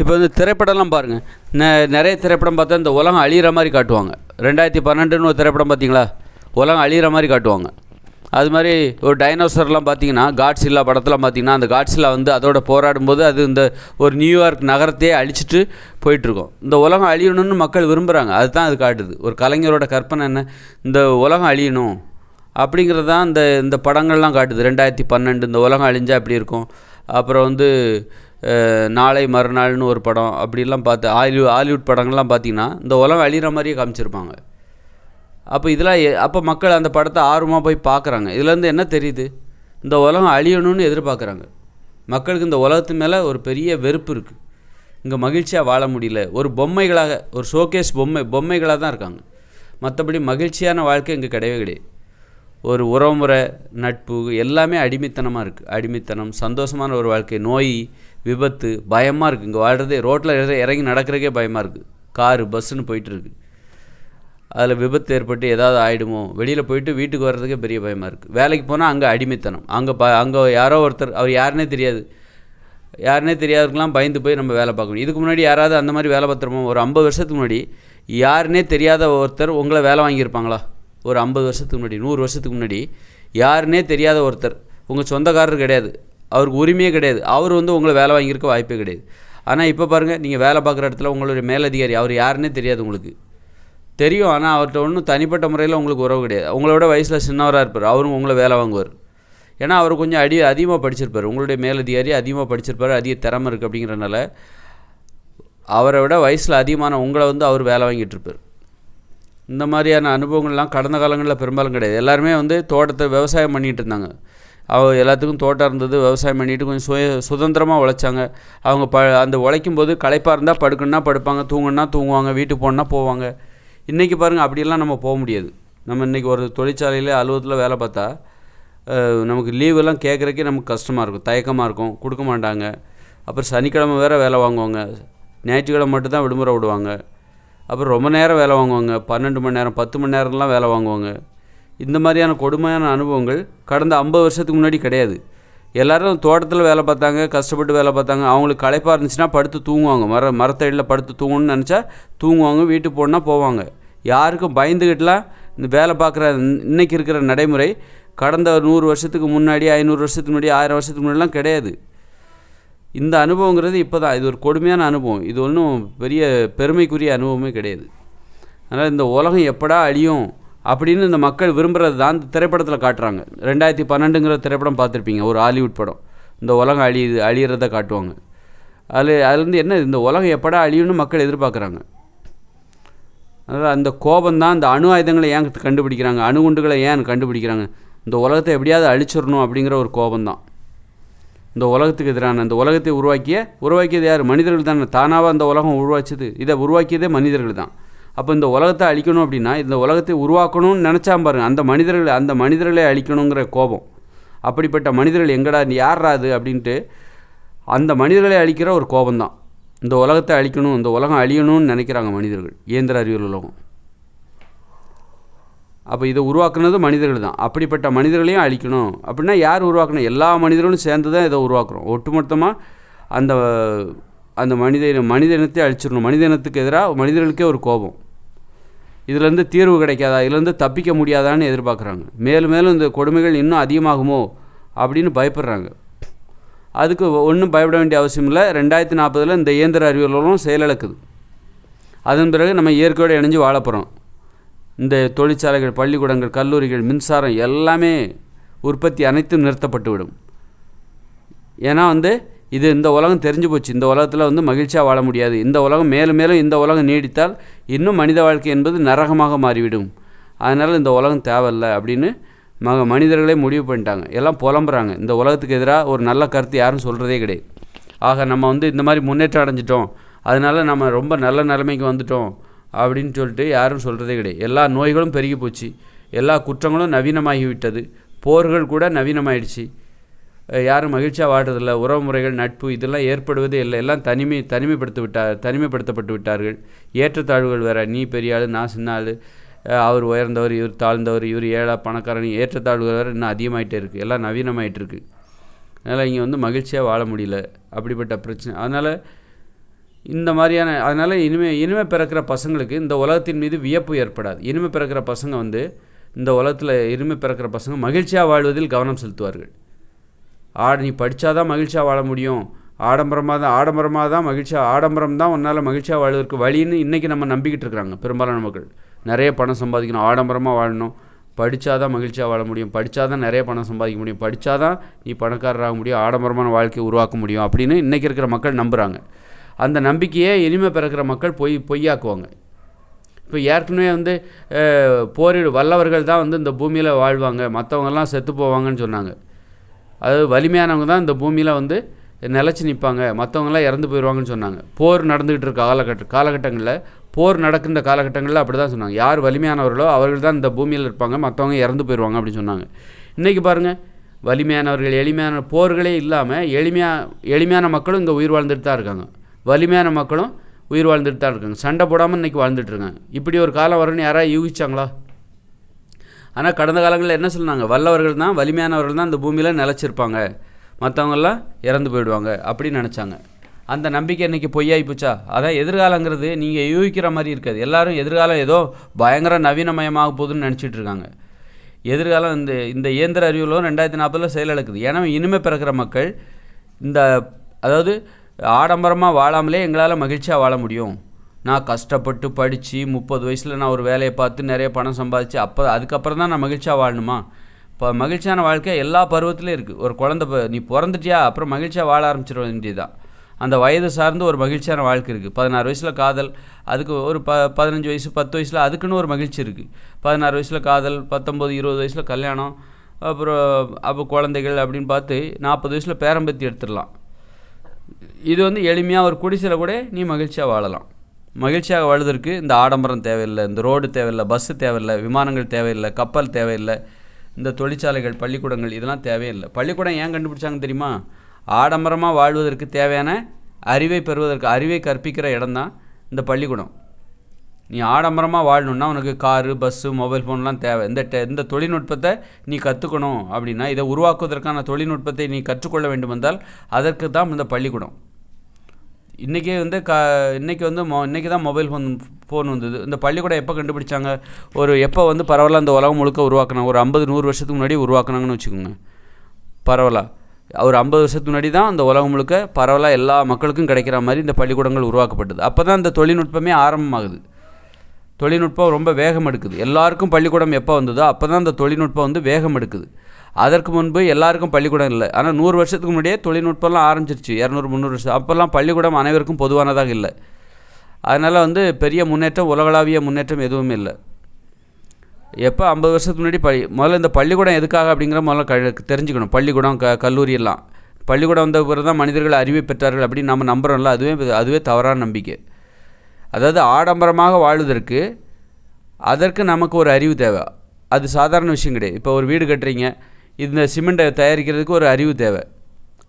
இப்போ இந்த திரைப்படம்லாம் பாருங்கள் நெ நிறைய திரைப்படம் பார்த்தா இந்த உலகம் அழிகிற மாதிரி காட்டுவாங்க. ரெண்டாயிரத்தி பன்னெண்டுன்னு ஒரு திரைப்படம் பார்த்தீங்களா? உலகம் அழிகிற மாதிரி காட்டுவாங்க. அது மாதிரி ஒரு டைனோசர்லாம் பார்த்தீங்கன்னா காட்ஸில்லா படத்தில் பார்த்தீங்கன்னா அந்த காட்ஸில்லா வந்து அதோட போராடும்போது அது இந்த ஒரு நியூயார்க் நகரத்தையே அழிச்சிட்டு போயிட்டுருக்கோம். இந்த உலகம் அழியணும்னு மக்கள் விரும்புகிறாங்க அதுதான் அது காட்டுது. ஒரு கலைஞரோட கற்பனை என்ன? இந்த உலகம் அழியணும் அப்படிங்கிறது தான் இந்த இந்த படங்கள்லாம் காட்டுது. ரெண்டாயிரத்தி பன்னெண்டு இந்த உலகம் அழிஞ்சால் எப்படி இருக்கும்? அப்புறம் வந்து நாளை மறுநாள்னு ஒரு படம் அப்படிலாம் பார்த்து ஹாலிவுட் ஹாலிவுட் படங்கள்லாம் பார்த்தீங்கன்னா இந்த உலகம் அழிகிற மாதிரியே காமிச்சிருப்பாங்க. அப்போ இதெல்லாம் எ- அப்போ மக்கள் அந்த படத்தை ஆர்வமாக போய் பார்க்குறாங்க. இதுலேருந்து என்ன தெரியுது? இந்த உலகம் அழியணும்னு எதிர்பார்க்குறாங்க. மக்களுக்கு இந்த உலகத்து மேலே ஒரு பெரிய வெறுப்பு இருக்குது இங்கே மகிழ்ச்சியாக வாழ முடியல. ஒரு பொம்மைகளாக ஒரு ஷோகேஸ் பொம்மை பொம்மைகளாக தான் இருக்காங்க. மற்றபடி மகிழ்ச்சியான வாழ்க்கை இங்கே கிடையவே கிடையாது. ஒரு உறவுமுறை நட்பு எல்லாமே அடிமைத்தனமாக இருக்குது அடிமைத்தனம் சந்தோஷமான ஒரு வாழ்க்கை. நோய் விபத்து பயமாக இருக்குது இங்கே வாழ்கிறதே ரோட்டில் இறங்கி நடக்கிறக்கே பயமாக இருக்குது காரு பஸ்ஸுன்னு போயிட்டுருக்கு அதில் விபத்து ஏற்பட்டு ஏதாவது ஆகிடுமோ வெளியில் போயிட்டு வீட்டுக்கு வர்றதுக்கே பெரிய பயமாக இருக்குது வேலைக்கு போனால் அங்கே அடிமைத்தனம். அங்கே ப அங்கே யாரோ ஒருத்தர் அவர் யாருனே தெரியாது. யாருன்னே தெரியாதவருக்கெல்லாம் பயந்து போய் நம்ம வேலை பார்க்கணும். இதுக்கு முன்னாடி யாராவது அந்த மாதிரி வேலை பார்த்துருமோ ஒரு ஐம்பது வருஷத்துக்கு முன்னாடி யாருனே தெரியாத ஒருத்தர் உங்களை வேலை வாங்கியிருப்பாங்களா? ஒரு ஐம்பது வருஷத்துக்கு முன்னாடி நூறு வருஷத்துக்கு முன்னாடி யாருனே தெரியாத ஒருத்தர் உங்கள் சொந்தக்காரர் கிடையாது. அவருக்கு உரிமையே கிடையாது. அவர் வந்து உங்களை வேலை வாங்கியிருக்க வாய்ப்பே கிடையாது. ஆனால் இப்போ பாருங்கள் நீங்கள் வேலை பார்க்குற இடத்துல உங்களுடைய மேலதிகாரி அவர் யாருன்னே தெரியாது உங்களுக்கு. தெரியும் ஆனால் அவர்கிட்ட ஒன்றும் தனிப்பட்ட முறையில் உங்களுக்கு உறவு கிடையாது. உங்களோட வயசில் சின்னவராக இருப்பார். அவரும் உங்களை வேலை வாங்குவார். ஏன்னா அவர் கொஞ்சம் அடி அதிகமாக படிச்சிருப்பார். உங்களுடைய மேலதிகாரி அதிகமாக படிச்சிருப்பார். அதிக திறமை இருக்குது அப்படிங்கிறனால அவரை விட வயசில் அதிகமான உங்களை வந்து அவர் வேலை வாங்கிட்டு இருப்பார். இந்த மாதிரியான அனுபவங்கள்லாம் கடந்த காலங்களில் பெரும்பாலும் கிடையாது. எல்லாருமே வந்து தோட்டத்தை விவசாயம் பண்ணிகிட்டு இருந்தாங்க. அவங்க எல்லாத்துக்கும் தோட்டம் இருந்தது விவசாயம் பண்ணிட்டு கொஞ்சம் சுய சுதந்திரமாக உழைச்சாங்க. அவங்க ப அந்த உழைக்கும் போது களைப்பாக இருந்தால் படுக்கணுன்னா படுப்பாங்க தூங்கணுன்னா தூங்குவாங்க வீட்டுக்கு போகணுன்னா போவாங்க. இன்றைக்கி பாருங்கள் அப்படியெல்லாம் நம்ம போக முடியாது. நம்ம இன்றைக்கி ஒரு தொழிற்சாலையில் அலுவலகத்தில் வேலை பார்த்தா நமக்கு லீவெல்லாம் கேட்குறக்கே நமக்கு கஷ்டமாக இருக்கும் தயக்கமாக இருக்கும் கொடுக்க மாட்டாங்க. அப்புறம் சனிக்கிழமை வேறு வேலை வாங்குவாங்க. ஞாயிற்றுக்கிழமை மட்டும் தான் விடுமுறை விடுவாங்க. அப்புறம் ரொம்ப நேரம் வேலை வாங்குவாங்க. பன்னெண்டு மணி நேரம் பத்து மணி நேரம்லாம் வேலை வாங்குவாங்க. இந்த மாதிரியான கொடுமையான அனுபவங்கள் கடந்த ஐம்பது வருஷத்துக்கு முன்னாடி கிடையாது. எல்லாரும் தோட்டத்தில் வேலை பார்த்தாங்க கஷ்டப்பட்டு வேலை பார்த்தாங்க. அவங்களுக்கு களைப்பாக இருந்துச்சுன்னா படுத்து தூங்குவாங்க. மர மரத்தடியில் படுத்து தூங்கணும்னு நினச்சா தூங்குவாங்க வீட்டுக்கு போனால் போவாங்க. யாருக்கும் பயந்துக்கிட்டுலாம் இந்த வேலை பார்க்குற இன்னைக்கு இருக்கிற நடைமுறை கடந்த நூறு வருஷத்துக்கு முன்னாடி ஐநூறு வருஷத்துக்கு முன்னாடி ஆயிரம் வருஷத்துக்கு முன்னாடிலாம் கிடையாது. இந்த அனுபவங்கிறது இப்போ தான் இது ஒரு கொடுமையான அனுபவம். இது ஒன்றும் பெரிய பெருமைக்குரிய அனுபவமே கிடையாது. அதனால் இந்த உலகம் எப்படா அழியும் அப்படின்னு இந்த மக்கள் விரும்புகிறது தான் இந்த திரைப்படத்தில் காட்டுறாங்க. ரெண்டாயிரத்தி பன்னெண்டுங்கிற திரைப்படம் பார்த்துருப்பீங்க ஒரு ஹாலிவுட் படம். இந்த உலகம் அழியுது அழியிறத காட்டுவாங்க. அதில் அதுலேருந்து என்ன இந்த உலகம் எப்படா அழியும்னு மக்கள் எதிர்பார்க்குறாங்க. அதனால் அந்த கோபம் தான் இந்த அணு ஆயுதங்களை ஏன் கண்டுபிடிக்கிறாங்க அணுகுண்டுகளை ஏன் கண்டுபிடிக்கிறாங்க? இந்த உலகத்தை எப்படியாவது அழிச்சிடணும் அப்படிங்கிற ஒரு கோபம் தான். இந்த உலகத்துக்கு எதிரான இந்த உலகத்தை உருவாக்கிய உருவாக்கியது யார்? மனிதர்கள் தானே. தானாக அந்த உலகம் உருவாச்சது? இதை உருவாக்கியதே மனிதர்கள் தான். அப்போ இந்த உலகத்தை அழிக்கணும் அப்படின்னா இந்த உலகத்தை உருவாக்கணும்னு நினச்சா பாருங்க. அந்த மனிதர்கள் அந்த மனிதர்களை அழிக்கணுங்கிற கோபம். அப்படிப்பட்ட மனிதர்கள் எங்கடா யார்ரா அது அப்படின்ட்டு அந்த மனிதர்களை அழிக்கிற ஒரு கோபம் தான் இந்த உலகத்தை அழிக்கணும் இந்த உலகம் அழியணும்னு நினைக்கிறாங்க மனிதர்கள். இயந்திர அறிவியல் உலகம். அப்போ இதை உருவாக்குனது மனிதர்கள் தான். அப்படிப்பட்ட மனிதர்களையும் அழிக்கணும். அப்படின்னா யார் உருவாக்கணும்? எல்லா மனிதர்களும் சேர்ந்து தான் இதை உருவாக்குறோம். ஒட்டுமொத்தமாக அந்த அந்த மனித மனித இனத்தை அழிச்சிடணும். மனித இனத்துக்கு எதிராக மனிதர்களுக்கே ஒரு கோபம். இதுலேருந்து தீர்வு கிடைக்காதா? இதுலேருந்து தப்பிக்க முடியாதான்னு எதிர்பார்க்குறாங்க. மேலும் மேலும் இந்த கொடுமைகள் இன்னும் அதிகமாகுமோ? அப்படின்னு பயப்படுறாங்க. அதுக்கு ஒன்றும் பயப்பட வேண்டிய அவசியம் இல்லை. ரெண்டாயிரத்தி நாற்பதில் இந்த இயந்திர அறிவியலும் செயலிழக்குது அதன் பிறகு நம்ம இயற்கையோடு இணைஞ்சு வாழப் போகிறோம் இந்த தொழிற்சாலைகள் பள்ளிக்கூடங்கள் கல்லூரிகள் மின்சாரம் எல்லாமே உற்பத்தி அனைத்தும் நிறுத்தப்பட்டு விடும் ஏன்னா வந்து இது இந்த உலகம் தெரிஞ்சு போச்சு. இந்த உலகத்தில் வந்து மகிழ்ச்சியாக வாழ முடியாது. இந்த உலகம் மேலும் மேலும் இந்த உலகம் நீடித்தால் இன்னும் மனித வாழ்க்கை என்பது நரகமாக மாறிவிடும். அதனால் இந்த உலகம் தேவையில்லை அப்படின்னு ம மனிதர்களே முடிவு பண்ணிட்டாங்க. எல்லாம் புலம்புறாங்க. இந்த உலகத்துக்கு எதிராக ஒரு நல்ல கருத்து யாரும் சொல்கிறதே கிடையாது. ஆக நம்ம வந்து இந்த மாதிரி முன்னேற்றம் அடைஞ்சிட்டோம். அதனால் நம்ம ரொம்ப நல்ல நிலைமைக்கு வந்துட்டோம் அப்படின்னு சொல்லிட்டு யாரும் சொல்கிறதே கிடையாது. எல்லா நோய்களும் பெருகி போச்சு. எல்லா குற்றங்களும் நவீனமாகி விட்டது போர்கள் கூட நவீனமாயிடுச்சு. யாரும் மகிழ்ச்சியாக வாடுறதில்ல உறவு முறைகள் நட்பு இதெல்லாம் ஏற்படுவதே இல்லை. எல்லாம் தனிமை தனிமைப்படுத்தி விட்டார் தனிமைப்படுத்தப்பட்டு விட்டார்கள். ஏற்றத்தாழ்வுகள் வேற. நீ பெரிய ஆள் நான் சின்ன ஆள். அவர் உயர்ந்தவர் இவர் தாழ்ந்தவர் இவர் ஏழா பணக்காரன். ஏற்றத்தாழ்வுகள் வேறு இன்னும் அதிகமாகிட்டே இருக்குது எல்லாம் நவீனமாயிட்டு இருக்கு. அதனால் இங்கே வந்து மகிழ்ச்சியாக வாழ முடியல. அப்படிப்பட்ட பிரச்சனை. அதனால் இந்த மாதிரியான அதனால் இனிமே இனிமே பிறக்கிற பசங்களுக்கு இந்த உலகத்தின் மீது வியப்பு ஏற்படாது. இனிமே பிறக்கிற பசங்க வந்து இந்த உலகத்தில் இனிமே பிறக்கிற பசங்க மகிழ்ச்சியாக வாழ்வதில் கவனம் செலுத்துவார்கள். ஆட நீ படித்தாதான் மகிழ்ச்சியாக வாழ முடியும். ஆடம்பரமாக தான் ஆடம்பரமாக தான் மகிழ்ச்சியாக ஆடம்பரம் தான் உன்னால் மகிழ்ச்சியாக வாழ்வதற்கு வழின்னு இன்றைக்கி நம்ம நம்பிக்கிட்டு இருக்கிறாங்க பெரும்பாலான மக்கள். நிறைய பணம் சம்பாதிக்கணும் ஆடம்பரமாக வாழணும். படித்தா தான் மகிழ்ச்சியாக வாழ முடியும் படித்தாதான் நிறைய பணம் சம்பாதிக்க முடியும் படித்தாதான் நீ பணக்காரராக முடியும் ஆடம்பரமான வாழ்க்கையை உருவாக்க முடியும் அப்படின்னு இன்றைக்கி இருக்கிற மக்கள் நம்புகிறாங்க அந்த நம்பிக்கையே இனிமே பிறக்கிற மக்கள் பொய் பொய்யாக்குவாங்க. இப்போ ஏற்கனவே வந்து போரிடு வல்லவர்கள் தான் வந்து இந்த பூமியில் வாழ்வாங்க மற்றவங்கெல்லாம் செத்து போவாங்கன்னு சொன்னாங்க. அதாவது வலிமையானவங்க தான் இந்த பூமியில் வந்து நிலச்சி நிற்பாங்க மற்றவங்களாம் இறந்து போயிடுவாங்கன்னு சொன்னாங்க. போர் நடந்துகிட்டு இருக்க காலகட்ட காலகட்டங்களில் போர் நடக்கின்ற காலகட்டங்களில் அப்படி தான் சொன்னாங்க. யார் வலிமையானவர்களோ அவர்கள் தான் இந்த பூமியில் இருப்பாங்க. மற்றவங்க இறந்து போயிடுவாங்க அப்படின்னு சொன்னாங்க. இன்றைக்கி பாருங்கள் வலிமையானவர்கள் எளிமையான போர்களே இல்லாமல் எளிமையாக எளிமையான மக்களும் இங்கே உயிர் வாழ்ந்துட்டு தான் இருக்காங்க. வலிமையான மக்களும் உயிர் வாழ்ந்துட்டு தான் இருக்காங்க. சண்டை போடாமல் இன்றைக்கி வாழ்ந்துட்டுருக்காங்க இப்படி ஒரு காலம் வரும்னு யாராவது யூகிச்சாங்களா? ஆனால் கடந்த காலங்களில் என்ன சொன்னாங்க? வல்லவர்கள் தான் வலிமையானவர்கள் தான் இந்த பூமியில் நிலச்சிருப்பாங்க. மற்றவங்கெல்லாம் இறந்து போயிடுவாங்க அப்படின்னு நினச்சாங்க. அந்த நம்பிக்கை இன்றைக்கி பொய்யாகி போச்சா அதான் எதிர்காலங்கிறது நீங்கள் யூகிக்கிற மாதிரி இருக்காது. எல்லோரும் எதிர்காலம் ஏதோ பயங்கர நவீனமயமாக போகுதுன்னு நினச்சிட்டு இருக்காங்க. எதிர்காலம் இந்த இந்த இயந்திர அறிவியலும் ரெண்டாயிரத்தி நாற்பதில் செயலிழக்குது. ஏன்னா இனிமே பிறக்கிற மக்கள் இந்த அதாவது ஆடம்பரமாக வாழாமலே எங்களால் மகிழ்ச்சியாக வாழ முடியும். நான் கஷ்டப்பட்டு படித்து முப்பது வயசில் நான் ஒரு வேலையை பார்த்து நிறைய பணம் சம்பாதிச்சு அப்போ அதுக்கப்புறம் தான் நான் மகிழ்ச்சியாக வாழணுமா? இப்போ மகிழ்ச்சியான வாழ்க்கை எல்லா பருவத்திலையும் இருக்குது ஒரு குழந்தை ப- நீ பிறந்துட்டியா? அப்புறம் மகிழ்ச்சியாக வாழ ஆரம்பிச்சிட வேண்டியதுதான் அந்த வயது சார்ந்து ஒரு மகிழ்ச்சியான வாழ்க்கை இருக்குது பதினாறு வயசில் காதல் அதுக்கு ஒரு ப பதினஞ்சு வயசு பத்து வயசில் அதுக்குன்னு ஒரு மகிழ்ச்சி இருக்குது பதினாறு வயசில் காதல் பத்தொம்பது இருபது வயசில் கல்யாணம் அப்புறம் அப்போ குழந்தைகள் அப்படின்னு பார்த்து நாற்பது வயசில் பேரம்பத்தி எடுத்துடலாம். இது வந்து எளிமையாக ஒரு குடிசையில் கூட நீ மகிழ்ச்சியாக வாழலாம். மகிழ்ச்சியாக வாழ்வதற்கு இந்த ஆடம்பரம் தேவையில்லை இந்த ரோடு தேவையில்லை பஸ்ஸு தேவையில்லை விமானங்கள் தேவையில்லை கப்பல் தேவையில்லை இந்த தொழிற்சாலைகள் பள்ளிக்கூடங்கள் இதெல்லாம் தேவையில்லை. பள்ளிக்கூடம் ஏன் கண்டுபிடிச்சாங்க தெரியுமா? ஆடம்பரமாக வாழ்வதற்கு தேவையான அறிவை பெறுவதற்கு அறிவை கற்பிக்கிற இடம்தான் இந்த பள்ளிக்கூடம். நீ ஆடம்பரமாக வாழணுன்னா உனக்கு காரு பஸ்ஸு மொபைல் ஃபோன்லாம் தேவை. இந்த டெ இந்த தொழில்நுட்பத்தை நீ கற்றுக்கணும் அப்படின்னா இதை உருவாக்குவதற்கான தொழில்நுட்பத்தை நீ கற்றுக்கொள்ள வேண்டுமென்றால் அதற்கு தான் இந்த பள்ளிக்கூடம். இன்றைக்கே வந்து க இன்றைக்கி வந்து மொ இன்றைக்கி தான் மொபைல் ஃபோன் ஃபோன் வந்தது. இந்த பள்ளிக்கூடம் எப்போ கண்டுபிடிச்சாங்க? ஒரு எப்போ வந்து பரவாயில்ல அந்த உலகம் முழுக்க உருவாக்குனாங்க. ஒரு ஐம்பது நூறு வருஷத்துக்கு முன்னாடி உருவாக்குனாங்கன்னு வச்சுக்கோங்க. பரவாயில்ல. ஒரு ஐம்பது வருஷத்துக்கு முன்னாடி தான் அந்த உலகம் முழுக்க பரவாயில்ல எல்லா மக்களுக்கும் கிடைக்கிற மாதிரி இந்த பள்ளிக்கூடங்கள் உருவாக்கப்பட்டது. அப்போ தான் இந்த தொழில்நுட்பமே ஆரம்பமாகுது. தொழில்நுட்பம் ரொம்ப வேகம் எடுக்குது. எல்லாருக்கும் பள்ளிக்கூடம் எப்போ வந்ததோ அப்போ தான் அந்த தொழில்நுட்பம் வந்து வேகம் எடுக்குது. அதற்கு முன்பு எல்லாருக்கும் பள்ளிக்கூடம் இல்லை. ஆனால் நூறு வருஷத்துக்கு முன்னாடியே தொழில்நுட்பம்லாம் ஆரம்பிச்சிருச்சு. இரநூறு முந்நூறு வருஷம். அப்போல்லாம் பள்ளிக்கூடம் அனைவருக்கும் பொதுவானதாக இல்லை. அதனால் வந்து பெரிய முன்னேற்றம் உலகளாவிய முன்னேற்றம் எதுவுமே இல்லை. எப்போ ஐம்பது வருஷத்துக்கு முன்னாடி பள்ளி முதல்ல இந்த பள்ளிக்கூடம் எதுக்காக அப்படிங்கிற முதல்ல க தெரிஞ்சுக்கணும். பள்ளிக்கூடம் க கல்லூரி எல்லாம் பள்ளிக்கூடம் வந்த பிறகு தான் மனிதர்கள் அறிவை பெற்றார்கள் அப்படின்னு நம்ம நம்புகிறோம்ல அதுவே அதுவே தவறான நம்பிக்கை. அதாவது ஆடம்பரமாக வாழ்வதற்கு அதற்கு நமக்கு ஒரு அறிவு தேவை. அது சாதாரண விஷயம் கிடையாது. இப்போ ஒரு வீடு கட்டுறீங்க. இந்த சிமெண்ட்டை தயாரிக்கிறதுக்கு ஒரு அறிவு தேவை.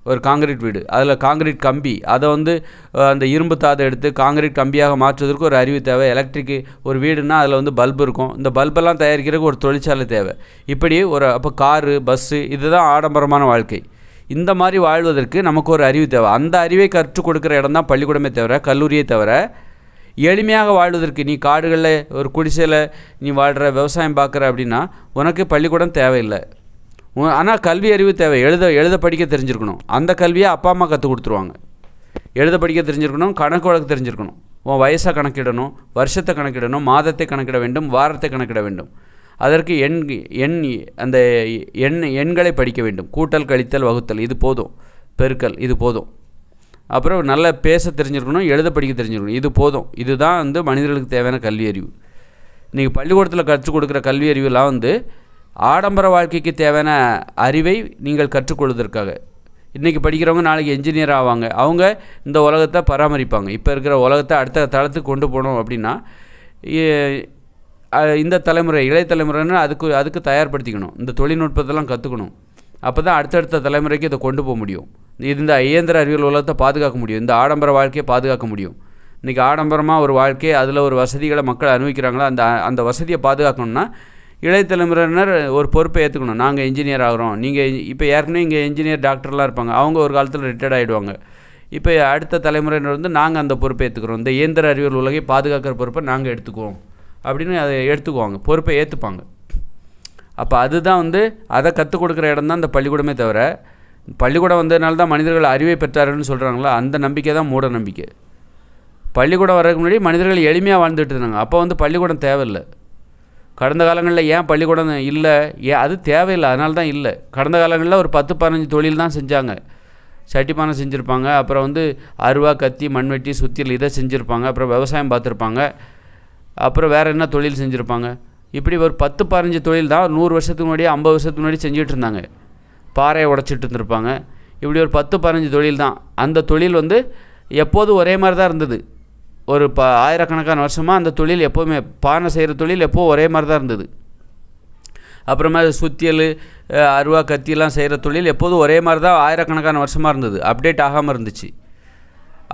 ஒரு காங்கிரீட் வீடு. அதில் காங்கிரீட் கம்பி. அதை வந்து அந்த இரும்பு தாதை எடுத்து காங்கிரீட் கம்பியாக மாற்றுவதற்கு ஒரு அறிவு தேவை. எலக்ட்ரிக்கு ஒரு வீடுனா அதில் வந்து பல்பு இருக்கும். இந்த பல்பெல்லாம் தயாரிக்கிறதுக்கு ஒரு தொழிற்சாலை தேவை. இப்படி ஒரு அப்போ காரு பஸ்ஸு இதுதான் ஆடம்பரமான வாழ்க்கை. இந்த மாதிரி வாழ்வதற்கு நமக்கு ஒரு அறிவு தேவை. அந்த அறிவை கற்றுக் கொடுக்குற இடம் தான் பள்ளிக்கூடமே தவிர கல்லூரியே தவிர எளிமையாக வாழ்வதற்கு நீ காடுகளில் ஒரு குடிசையில் நீ வாழ்கிற விவசாயம் பார்க்குற அப்படின்னா உனக்கு பள்ளிக்கூடம் தேவையில்லை. ஆனால் கல்வி அறிவு தேவை. எழுத எழுத படிக்க தெரிஞ்சிருக்கணும். அந்த கல்வியை அப்பா அம்மா கற்றுக் கொடுத்துருவாங்க. எழுத படிக்க தெரிஞ்சிருக்கணும் கணக்கு வழக்கு தெரிஞ்சிருக்கணும். உன் வயசை கணக்கிடணும் வருஷத்தை கணக்கிடணும் மாதத்தை கணக்கிட வேண்டும் வாரத்தை கணக்கிட வேண்டும். அதற்கு எண் எண் அந்த எண் எண்களை படிக்க வேண்டும். கூட்டல் கழித்தல் வகுத்தல் இது போதும். பெருக்கல் இது போதும். அப்புறம் நல்லா பேச தெரிஞ்சிருக்கணும் எழுத படிக்க தெரிஞ்சிருக்கணும். இது போதும். இதுதான் வந்து மனிதர்களுக்கு தேவையான கல்வி அறிவு. இன்றைக்கி பள்ளிக்கூடத்தில் கற்றுக் கொடுக்குற கல்வி அறிவுலாம் வந்து ஆடம்பர வாழ்க்கைக்கு தேவையான அறிவை நீங்கள் கற்றுக்கொள்வதற்காக. இன்றைக்கி படிக்கிறவங்க நாளைக்கு என்ஜினியர் ஆவாங்க. அவங்க இந்த உலகத்தை பராமரிப்பாங்க. இப்போ இருக்கிற உலகத்தை அடுத்த தளத்துக்கு கொண்டு போகணும் அப்படின்னா இந்த தலைமுறை இளைய தலைமுறைன்னு அதுக்கு அதுக்கு தயார்படுத்திக்கணும். இந்த தொழில்நுட்பத்தெல்லாம் கற்றுக்கணும் அப்போ தான் அடுத்தடுத்த தலைமுறைக்கு இதை கொண்டு போக முடியும். இது இந்த இயந்திர அறிவியல் உலகத்தை பாதுகாக்க முடியும். இந்த ஆடம்பர வாழ்க்கையை பாதுகாக்க முடியும். இன்றைக்கி ஆடம்பரமாக ஒரு வாழ்க்கை அதில் ஒரு வசதிகளை மக்கள் அனுபவிக்கிறாங்களோ அந்த அந்த வசதியை பாதுகாக்கணும்னா இளைய தலைமுறையினர் ஒரு பொறுப்பை ஏற்றுக்கணும் நாங்கள் இன்ஜினியர் ஆகிறோம். நீங்கள் இப்போ ஏற்கனவே இங்கே இன்ஜினியர் டாக்டர்லாம் இருப்பாங்க. அவங்க ஒரு காலத்தில் ரிட்டையர்ட் ஆகிடுவாங்க இப்போ அடுத்த தலைமுறையினர் வந்து நாங்கள் அந்த பொறுப்பை ஏற்றுக்கிறோம் இந்த இயந்திர அறிவியல் உலகை பாதுகாக்கிற பொறுப்பை நாங்கள் எடுத்துக்குவோம். அப்படின்னு அதை எடுத்துக்குவாங்க. பொறுப்பை ஏற்றுப்பாங்க அப்போ அதுதான் வந்து அதை கற்றுக் கொடுக்குற இடம் தான் இந்த பள்ளிக்கூடமே தவிர பள்ளிக்கூடம் வந்ததுனால தான் மனிதர்கள் அறிவை பெற்றார்கள்னு சொல்கிறாங்களா அந்த நம்பிக்கை தான் மூட நம்பிக்கை. பள்ளிக்கூடம் வர்றதுக்கு முன்னாடி மனிதர்கள் எளிமையாக வாழ்ந்துட்டு இருந்தாங்க. அப்போ வந்து பள்ளிக்கூடம் தேவையில்லை. கடந்த காலங்களில் ஏன் பள்ளிக்கூடம் இல்லை? ஏன் அது தேவையில்லை. அதனால தான் இல்லை. கடந்த காலங்களில் ஒரு பத்து பதினஞ்சு தொழில் தான் செஞ்சாங்க. சட்டிப்பானை செஞ்சுருப்பாங்க. அப்புறம் வந்து அருவா கத்தி மண்வெட்டி சுத்தியல் இதை செஞ்சுருப்பாங்க. அப்புறம் விவசாயம் பார்த்துருப்பாங்க. அப்புறம் வேறு என்ன தொழில் செஞ்சுருப்பாங்க? இப்படி ஒரு பத்து பதினஞ்சு தொழில் தான் நூறு வருஷத்துக்கு முன்னாடி ஐம்பது வருஷத்துக்கு முன்னாடி செஞ்சுட்டு இருந்தாங்க. பாறையை உடச்சிட்டு இருந்திருப்பாங்க. இப்படி ஒரு பத்து பதினஞ்சு தொழில் தான். அந்த தொழில் வந்து எப்போதும் ஒரே மாதிரி தான் இருந்தது. ஒரு ப ஆயிரக்கணக்கான வருஷமாக அந்த தொழில் எப்போவுமே பானை செய்கிற தொழில் எப்போவும் ஒரே மாதிரி தான் இருந்தது. அப்புறமா சுத்தியல் அருவா கத்தியெல்லாம் செய்கிற தொழில் எப்போதும் ஒரே மாதிரி தான் ஆயிரக்கணக்கான வருஷமாக இருந்தது. அப்டேட் ஆகாமல் இருந்துச்சு.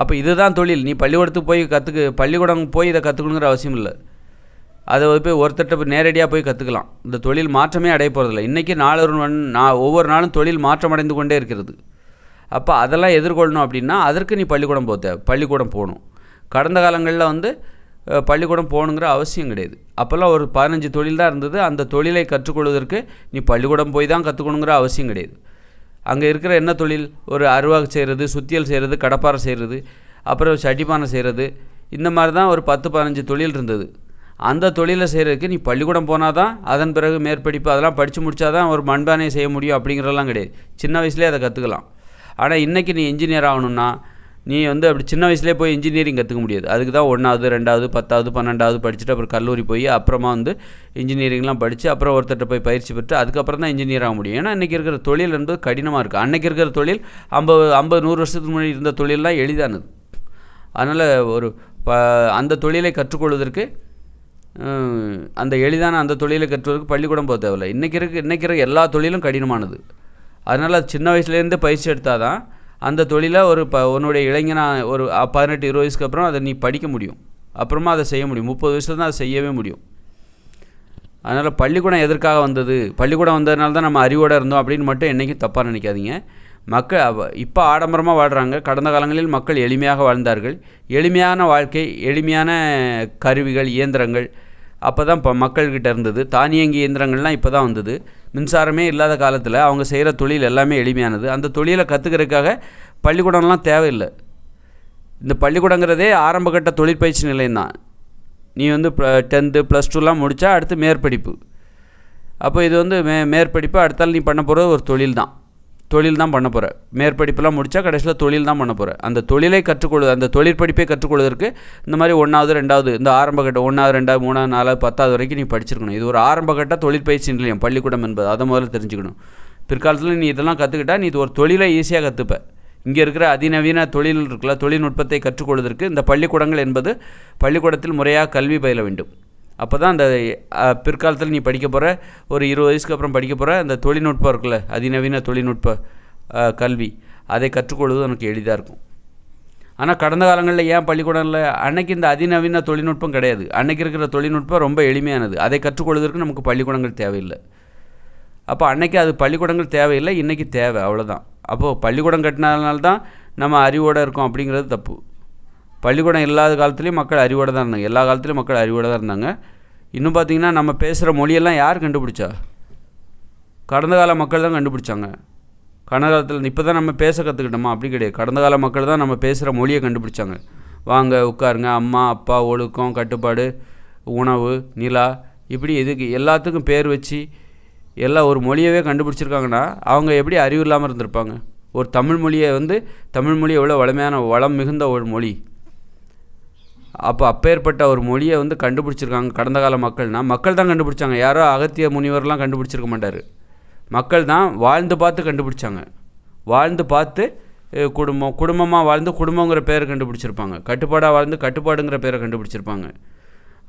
அப்போ இதுதான் தொழில். நீ பள்ளிக்கூடத்துக்கு போய் கற்றுக்கு பள்ளிக்கூடம் போய் இதை கற்றுக்கணுங்கிற அவசியம் இல்லை. அதை போய் ஒருத்தட்ட போய் நேரடியாக போய் கற்றுக்கலாம் இந்த தொழில் மாற்றமே அடைய போகிறதில்ல இன்றைக்கி நாளொரு நான் ஒவ்வொரு நாளும் தொழில் மாற்றம் அடைந்து கொண்டே இருக்கிறது. அப்போ அதெல்லாம் எதிர்கொள்ளணும் அப்படின்னா அதற்கு நீ பள்ளிக்கூடம் போத்த பள்ளிக்கூடம் போகணும் கடந்த காலங்களில் வந்து பள்ளிக்கூடம் போகணுங்கிற அவசியம் கிடையாது. அப்போல்லாம் ஒரு பதினஞ்சு தொழில் தான் இருந்தது. அந்த தொழிலை கற்றுக்கொள்வதற்கு நீ பள்ளிக்கூடம் போய் தான் கற்றுக்கணுங்கிற அவசியம் கிடையாது. அங்கே இருக்கிற என்ன தொழில்? ஒரு அருவாக்கு செய்கிறது சுத்தியல் செய்கிறது கடப்பாரை செய்கிறது அப்புறம் சட்டிப்பானை செய்கிறது. இந்த மாதிரி தான் ஒரு பத்து பதினஞ்சு தொழில் இருந்தது. அந்த தொழிலை செய்கிறதுக்கு நீ பள்ளிக்கூடம் போனால் தான் அதன் பிறகு மேற்படிப்பு அதெல்லாம் படித்து முடித்தா தான் ஒரு மண்பானையை செய்ய முடியும் அப்படிங்கிறதெல்லாம் கிடையாது. சின்ன வயசுலேயே அதை கற்றுக்கலாம் ஆனால் இன்றைக்கி நீ இன்ஜினியர் ஆகணும்னா நீ வந்து அப்படி சின்ன வயசுலேயே போய் இன்ஜினியரிங் கற்றுக்க முடியாது. அதுக்கு தான் ஒன்றாவது ரெண்டாவது பத்தாவது பன்னெண்டாவது படிச்சுட்டு அப்புறம் கல்லூரி போய் அப்புறமா வந்து இன்ஜினியரிங்லாம் படித்து அப்புறம் ஒருத்தர்கிட்ட போய் பயிற்சி பெற்று அதுக்கப்புறம் தான் இன்ஜினியர் ஆக முடியும். ஏன்னா இன்றைக்கி இருக்கிற தொழில் என்பது கடினமாக இருக்குது அன்றைக்கி இருக்கிற தொழில் ஐம்பது ஐம்பது நூறு வருஷத்துக்கு முன்னாடி இருந்த தொழிலெலாம் எளிதானது. அதனால் ஒரு ப அந்த தொழிலை கற்றுக்கொள்வதற்கு அந்த எளிதான அந்த தொழிலை கற்றுவதற்கு பள்ளிக்கூடம் போக தேவையில்லை. இன்றைக்கி இருக்க இன்றைக்கி இருக்க எல்லா தொழிலும் கடினமானது. அதனால் அது சின்ன வயசுலேருந்து பயிற்சி எடுத்தால் தான் அந்த தொழிலை ஒரு ப உன்னுடைய இளைஞனா ஒரு பதினெட்டு இருபது வயசுக்கு அப்புறம் அதை நீ படிக்க முடியும். அப்புறமா அதை செய்ய முடியும். முப்பது வயசுல தான் அதை செய்யவே முடியும். அதனால் பள்ளிக்கூடம் எதற்காக வந்தது? பள்ளிக்கூடம் வந்ததுனால தான் நம்ம அறிவோடு இருந்தோம் அப்படின்னு மட்டும் என்றைக்கும் தப்பாக நினைக்காதீங்க. மக்கள் இப்போ ஆடம்பரமாக வாழ்கிறாங்க கடந்த காலங்களில் மக்கள் எளிமையாக வாழ்ந்தார்கள். எளிமையான வாழ்க்கை எளிமையான கருவிகள் இயந்திரங்கள் அப்போ தான் இப்போ மக்கள்கிட்ட இருந்தது. தானியங்கி இயந்திரங்கள்லாம் இப்போ தான் வந்தது. மின்சாரமே இல்லாத காலத்தில் அவங்க செய்கிற தொழில் எல்லாமே எளிமையானது. அந்த தொழிலை கற்றுக்கிறதுக்காக பள்ளிக்கூடம்லாம் தேவையில்லை. இந்த பள்ளிக்கூடங்கிறதே ஆரம்பகட்ட தொழிற்பயிற்சி நிலையம் தான். நீ வந்து டென்த்து ப்ளஸ் டூலாம் முடித்தா அடுத்து மேற்படிப்பு. அப்போ இது வந்து மே மேற்படிப்பு அடுத்தால் நீ பண்ண போகிறது ஒரு தொழில் தான். தொழில் தான் பண்ண போகிற மேற்படிப்பெல்லாம் முடித்தா கடைசியில் தொழில் தான் பண்ண போகிற அந்த தொழிலை கற்றுக்கொள்வது அந்த தொழிற்படிப்பை கற்றுக்கொள்வதற்கு இந்த மாதிரி ஒன்றாவது ரெண்டாவது இந்த ஆரம்பகட்ட ஒன்றாவது ரெண்டாவது மூணாவது நாலாவது பத்தாவது வரைக்கும் நீ படிச்சிருக்கணும். இது ஒரு ஆரம்பகட்ட தொழிற்பயிற்சி நிலையம் பள்ளிக்கூடம் என்பது. அதை முதல்ல தெரிஞ்சுக்கணும். பிற்காலத்தில் நீ இதெல்லாம் கற்றுக்கிட்டா நீ இது ஒரு தொழிலை ஈஸியாக கற்றுப்ப இங்கே இருக்கிற அதிநவீன தொழில் இருக்குல்ல தொழில்நுட்பத்தை கற்றுக்கொள்வதற்கு இந்த பள்ளிக்கூடங்கள் என்பது பள்ளிக்கூடத்தில் முறையாக கல்வி பயில வேண்டும். அப்போ தான் அந்த பிற்காலத்தில் நீ படிக்க போகிற ஒரு இருபது வயசுக்கு அப்புறம் படிக்க போகிற அந்த தொழில்நுட்பம் இருக்குல்ல அதிநவீன தொழில்நுட்ப கல்வி அதை கற்றுக்கொள்வது உனக்கு எளிதாக இருக்கும். ஆனால் கடந்த காலங்களில் ஏன் பள்ளிக்கூடங்களில் அன்னைக்கு இந்த அதிநவீன தொழில்நுட்பம் கிடையாது. அன்னைக்கு இருக்கிற தொழில்நுட்பம் ரொம்ப எளிமையானது. அதை கற்றுக்கொள்வதற்கு நமக்கு பள்ளிக்கூடங்கள் தேவையில்லை. அப்போ அன்னைக்கு அது பள்ளிக்கூடங்கள் தேவையில்லை இன்றைக்கி தேவை அவ்வளோதான் அப்போது பள்ளிக்கூடம் கட்டினதுனால தான் நம்ம அறிவோடு இருக்கோம் அப்படிங்கிறது தப்பு. பள்ளிக்கூடம் இல்லாத காலத்துலேயும் மக்கள் அறிவோடு தான் இருந்தாங்க. எல்லா காலத்துலேயும் மக்கள் அறிவோடு தான் இருந்தாங்க. இன்னும் பார்த்தீங்கன்னா நம்ம பேசுகிற மொழியெல்லாம் யார் கண்டுபிடிச்சா? கடந்த கால மக்கள் தான் கண்டுபிடிச்சாங்க. கடந்த காலத்தில் இப்போ தான் நம்ம பேச கற்றுக்கிட்டோமா அப்படி கிடையாது. கடந்த கால மக்கள் தான் நம்ம பேசுகிற மொழியை கண்டுபிடிச்சாங்க. வாங்க உட்காருங்க. அம்மா அப்பா ஒழுக்கம் கட்டுப்பாடு உணவு நிலா இப்படி இதுக்கு எல்லாத்துக்கும் பேர் வச்சு எல்லாம் ஒரு மொழியவே கண்டுபிடிச்சிருக்காங்கன்னா அவங்க எப்படி அறிவு இல்லாமல் இருந்திருப்பாங்க? ஒரு தமிழ் மொழியை வந்து தமிழ் மொழி எவ்வளோ வளமையான வளம் மிகுந்த ஒரு மொழி. அப்போ அப்பேற்பட்ட ஒரு மொழியை வந்து கண்டுபிடிச்சிருக்காங்க கடந்த கால மக்கள்னா மக்கள் தான் கண்டுபிடிச்சாங்க. யாரோ அகத்திய முனிவர்லாம் கண்டுபிடிச்சிருக்க மாட்டார். மக்கள் தான் வாழ்ந்து பார்த்து கண்டுபிடிச்சாங்க. வாழ்ந்து பார்த்து குடும்பம் குடும்பமாக வாழ்ந்து குடும்பங்கிற பேரை கண்டுபிடிச்சிருப்பாங்க. கட்டுப்பாடாக வாழ்ந்து கட்டுப்பாடுங்கிற பேரை கண்டுபிடிச்சிருப்பாங்க.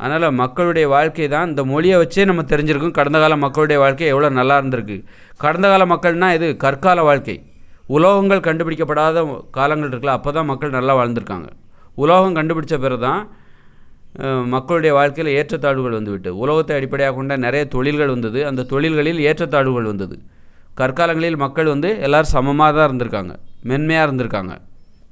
அதனால் மக்களுடைய வாழ்க்கை தான் இந்த மொழியை வச்சே நம்ம தெரிஞ்சிருக்கோம். கடந்த கால மக்களுடைய வாழ்க்கை எவ்வளோ நல்லா இருந்திருக்கு. கடந்த கால மக்கள்னால் இது கற்கால வாழ்க்கை. உலோகங்கள் கண்டுபிடிக்கப்படாத காலங்கள் இருக்குல்ல அப்போ தான் மக்கள் நல்லா வாழ்ந்திருக்காங்க. உலோகம் கண்டுபிடிச்ச பிறகு தான் மக்களுடைய வாழ்க்கையில் ஏற்றத்தாழ்வுகள் வந்துவிட்டு உலோகத்தை அடிப்படையாக கொண்ட நிறைய தொழில்கள் வந்தது. அந்த தொழில்களில் ஏற்றத்தாழ்வுகள் வந்தது. கற்காலங்களில் மக்கள் வந்து எல்லோரும் சமமாக தான் இருந்திருக்காங்க. மென்மையாக இருந்திருக்காங்க.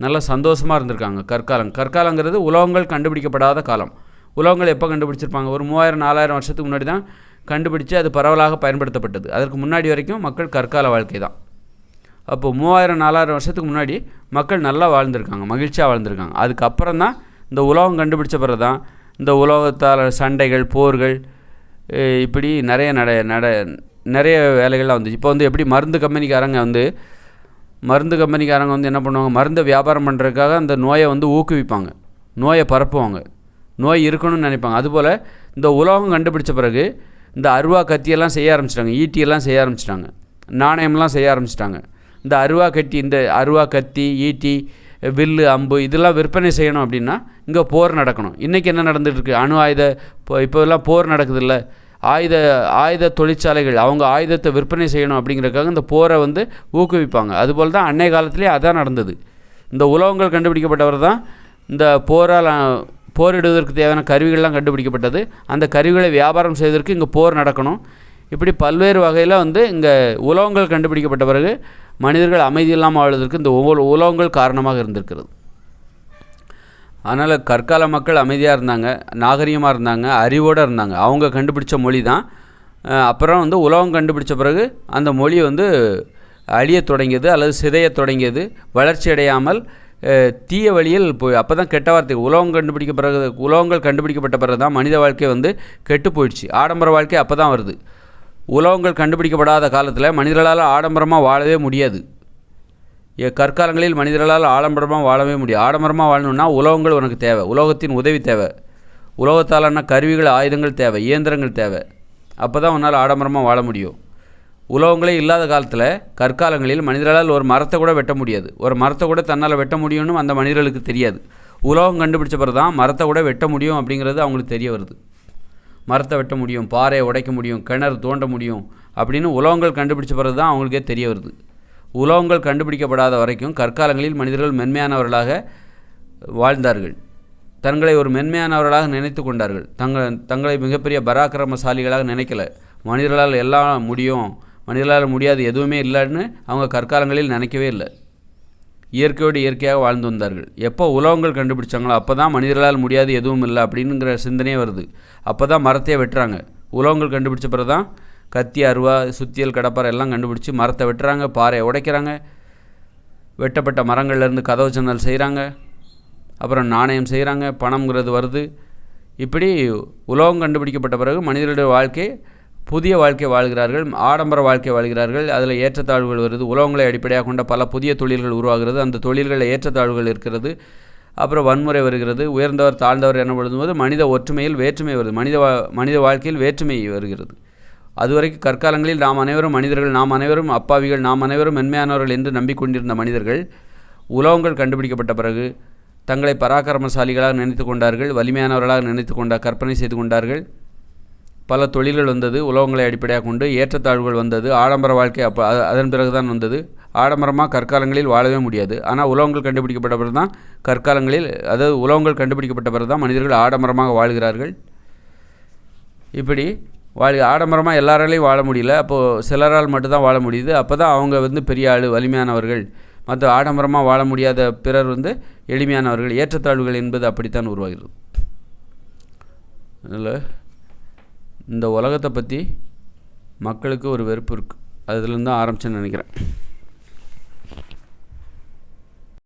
நல்லா சந்தோஷமாக இருந்திருக்காங்க கற்காலம். கற்காலங்கிறது உலோகங்கள் கண்டுபிடிக்கப்படாத காலம். உலோகங்கள் எப்போ கண்டுபிடிச்சிருப்பாங்க? ஒரு மூவாயிரம் நாலாயிரம் வருஷத்துக்கு முன்னாடி தான் கண்டுபிடிச்சு அது பரவலாக பயன்படுத்தப்பட்டது. அதற்கு முன்னாடி வரைக்கும் மக்கள் கற்கால வாழ்க்கை தான் அப்போ மூவாயிரம் நாலாயிரம் வருஷத்துக்கு முன்னாடி மக்கள் நல்லா வாழ்ந்திருக்காங்க மகிழ்ச்சியாக வாழ்ந்திருக்காங்க. அதுக்கப்புறம் தான் இந்த உலகம் கண்டுபிடிச்ச பிறகு தான் இந்த உலோகத்தால் சண்டைகள் போர்கள் இப்படி நிறைய நட நட நிறைய வேலைகள்லாம் வந்துச்சு. இப்போ வந்து எப்படி மருந்து கம்பெனிக்காரங்க வந்து மருந்து கம்பெனிக்காரங்க வந்து என்ன பண்ணுவாங்க மருந்தை வியாபாரம் பண்ணுறதுக்காக அந்த நோயை வந்து ஊக்குவிப்பாங்க. நோயை பரப்புவாங்க. நோய் இருக்கணும்னு நினைப்பாங்க. அதுபோல் இந்த உலோகம் கண்டுபிடிச்ச பிறகு இந்த அருவா கத்தியெல்லாம் செய்ய ஆரம்பிச்சிட்டாங்க ஈட்டியெல்லாம் செய்ய ஆரம்பிச்சிட்டாங்க நாணயம்லாம் செய்ய ஆரம்பிச்சிட்டாங்க. இந்த அருவா கத்தி இந்த அருவா கத்தி ஈட்டி வில்லு அம்பு இதெல்லாம் விற்பனை செய்யணும் அப்படின்னா இங்கே போர் நடக்கணும். இன்றைக்கி என்ன நடந்துகிட்ருக்கு அணு ஆயுத இப்போ இப்போல்லாம் போர் நடக்குதுல்ல. ஆயுத ஆயுத தொழிற்சாலைகள் அவங்க ஆயுதத்தை விற்பனை செய்யணும் அப்படிங்கிறதுக்காக இந்த போரை வந்து ஊக்குவிப்பாங்க. அதுபோல் தான் அன்னைய காலத்திலே அதான் நடந்தது. இந்த உலோகங்கள் கண்டுபிடிக்கப்பட்டவர் தான் இந்த போரால் போரிடுவதற்கு தேவையான கருவிகள்லாம் கண்டுபிடிக்கப்பட்டது. அந்த கருவிகளை வியாபாரம் செய்வதற்கு இங்கே போர் நடக்கணும். இப்படி பல்வேறு வகையில் வந்து இங்கே உலோகங்கள் கண்டுபிடிக்கப்பட்ட பிறகு மனிதர்கள் அமைதி இல்லாமல் வாழ்வதற்கு இந்த ஒவ்வொரு உலோகங்கள் காரணமாக இருந்திருக்கிறது. அதனால் கற்கால மக்கள் அமைதியாக இருந்தாங்க நாகரிகமாக இருந்தாங்க அறிவோடு இருந்தாங்க. அவங்க கண்டுபிடிச்ச மொழி தான். அப்புறம் வந்து உலகம் கண்டுபிடிச்ச பிறகு அந்த மொழி வந்து அழிய தொடங்கியது அல்லது சிதைய தொடங்கியது. வளர்ச்சி அடையாமல் தீய வழியில் போய் அப்போ தான் கெட்ட வார்த்தை உலகம் கண்டுபிடிக்க பிறகு உலகங்கள் கண்டுபிடிக்கப்பட்ட பிறகு தான் மனித வாழ்க்கை வந்து கெட்டு போயிடுச்சு. ஆடம்பர வாழ்க்கை அப்போ தான் வருது. உலகங்கள் கண்டுபிடிக்கப்படாத காலத்தில் மனிதர்களால் ஆடம்பரமாக வாழவே முடியாது. கற்காலங்களில் மனிதர்களால் ஆடம்பரமாக வாழவே முடியும் ஆடம்பரமாக வாழணும்னா உலோகங்கள் உனக்கு தேவை. உலோகத்தின் உதவி தேவை. உலோகத்தாலான கருவிகள் ஆயுதங்கள் தேவை இயந்திரங்கள் தேவை. அப்போ தான் உன்னால் ஆடம்பரமாக வாழ முடியும். உலோகங்களே இல்லாத காலத்தில் கற்காலங்களில் மனிதர்களால் ஒரு மரத்தை கூட வெட்ட முடியாது. ஒரு மரத்தை கூட தன்னால் வெட்ட முடியும்னு அந்த மனிதர்களுக்கு தெரியாது. உலோகம் கண்டுபிடிச்ச பிறகு தான் மரத்தை கூட வெட்ட முடியும் அப்படிங்கிறது அவங்களுக்கு தெரிய வருது. மரத்தை வெட்ட முடியும் பாறையை உடைக்க முடியும் கிணறு தோண்ட முடியும் அப்படின்னு உலகங்கள் கண்டுபிடிச்ச பிறகு தான் அவங்களுக்கே தெரிய வருது. உலகங்கள் கண்டுபிடிக்கப்படாத வரைக்கும் கற்காலங்களில் மனிதர்கள் மென்மையானவர்களாக வாழ்ந்தார்கள். தங்களை ஒரு மென்மையானவர்களாக நினைத்து கொண்டார்கள். தங்கள் தங்களை மிகப்பெரிய பராக்கிரமசாலிகளாக நினைக்கல. மனிதர்களால் எல்லாம் முடியும். மனிதர்களால் முடியாது எதுவுமே இல்லைன்னு அவங்க கற்காலங்களில் நினைக்கவே இல்லை. இயற்கையோடு இயற்கையாக வாழ்ந்து வந்தார்கள். எப்போ உலோகங்கள் கண்டுபிடிச்சாங்களோ அப்போ தான் மனிதர்களால் முடியாது எதுவும் இல்லை அப்படிங்கிற சிந்தனையே வருது. அப்போ தான் மரத்தையே வெட்டுறாங்க. உலோகங்கள் கண்டுபிடிச்ச பிறகு தான் கத்தி அருவா சுத்தியல் கடப்பாரை எல்லாம் கண்டுபிடிச்சி மரத்தை வெட்டுறாங்க பாறையை உடைக்கிறாங்க. வெட்டப்பட்ட மரங்கள்லேருந்து கதவு ஜன்னல் செய்கிறாங்க. அப்புறம் நாணயம் செய்கிறாங்க பணம்ங்கிறது வருது. இப்படி உலோகம் கண்டுபிடிக்கப்பட்ட பிறகு மனிதர்களுடைய வாழ்க்கை புதிய வாழ்க்கை வாழ்கிறார்கள் ஆடம்பர வாழ்க்கை வாழ்கிறார்கள் அதில் ஏற்றத்தாழ்வுகள் வருது உலகங்களை அடிப்படையாக கொண்ட பல புதிய தொழில்கள் உருவாகிறது அந்த தொழில்களில் ஏற்றத்தாழ்வுகள் இருக்கிறது அப்புறம் வன்முறை வருகிறது உயர்ந்தவர் தாழ்ந்தவர் என போது மனித ஒற்றுமையில் வேற்றுமை வருது மனித வா மனித வாழ்க்கையில் வேற்றுமை வருகிறது. அதுவரைக்கும் கற்காலங்களில் நாம் அனைவரும் மனிதர்கள் நாம் அனைவரும் அப்பாவிகள் நாம் அனைவரும் மென்மையானவர்கள் என்று நம்பிக்கொண்டிருந்த மனிதர்கள் உலோகங்கள் கண்டுபிடிக்கப்பட்ட பிறகு தங்களை பராக்கிரமசாலிகளாக நினைத்து கொண்டார்கள் வலிமையானவர்களாக நினைத்து கொண்டா கற்பனை செய்து கொண்டார்கள். பல தொழில்கள் வந்தது உலோகங்களை அடிப்படையாக கொண்டு ஏற்றத்தாழ்வுகள் வந்தது ஆடம்பர வாழ்க்கை அப்போ அதன் பிறகு தான் வந்தது. ஆடம்பரமாக கற்காலங்களில் வாழவே முடியாது. ஆனால் உலோகங்கள் கண்டுபிடிக்கப்பட்ட பிறகு தான் கற்காலங்களில் அதாவது உலோகங்கள் கண்டுபிடிக்கப்பட்ட பிறகு தான் மனிதர்கள் ஆடம்பரமாக வாழ்கிறார்கள். இப்படி வாழ் ஆடம்பரமாக எல்லாராலையும் வாழ முடியல. அப்போது சிலரால் மட்டும்தான் வாழ முடியுது. அப்போ தான் அவங்க வந்து பெரிய ஆள் வலிமையானவர்கள். மற்ற ஆடம்பரமாக வாழ முடியாத பிறர் வந்து எளிமையானவர்கள். ஏற்றத்தாழ்வுகள் என்பது அப்படித்தான் உருவாகிறது. இல்லை இந்த உலகத்தை பற்றி மக்களுக்கு ஒரு வெறுப்பு இருக்குது அதுலேருந்து தான் ஆரம்பிச்சேன்னு நினைக்கிறேன்.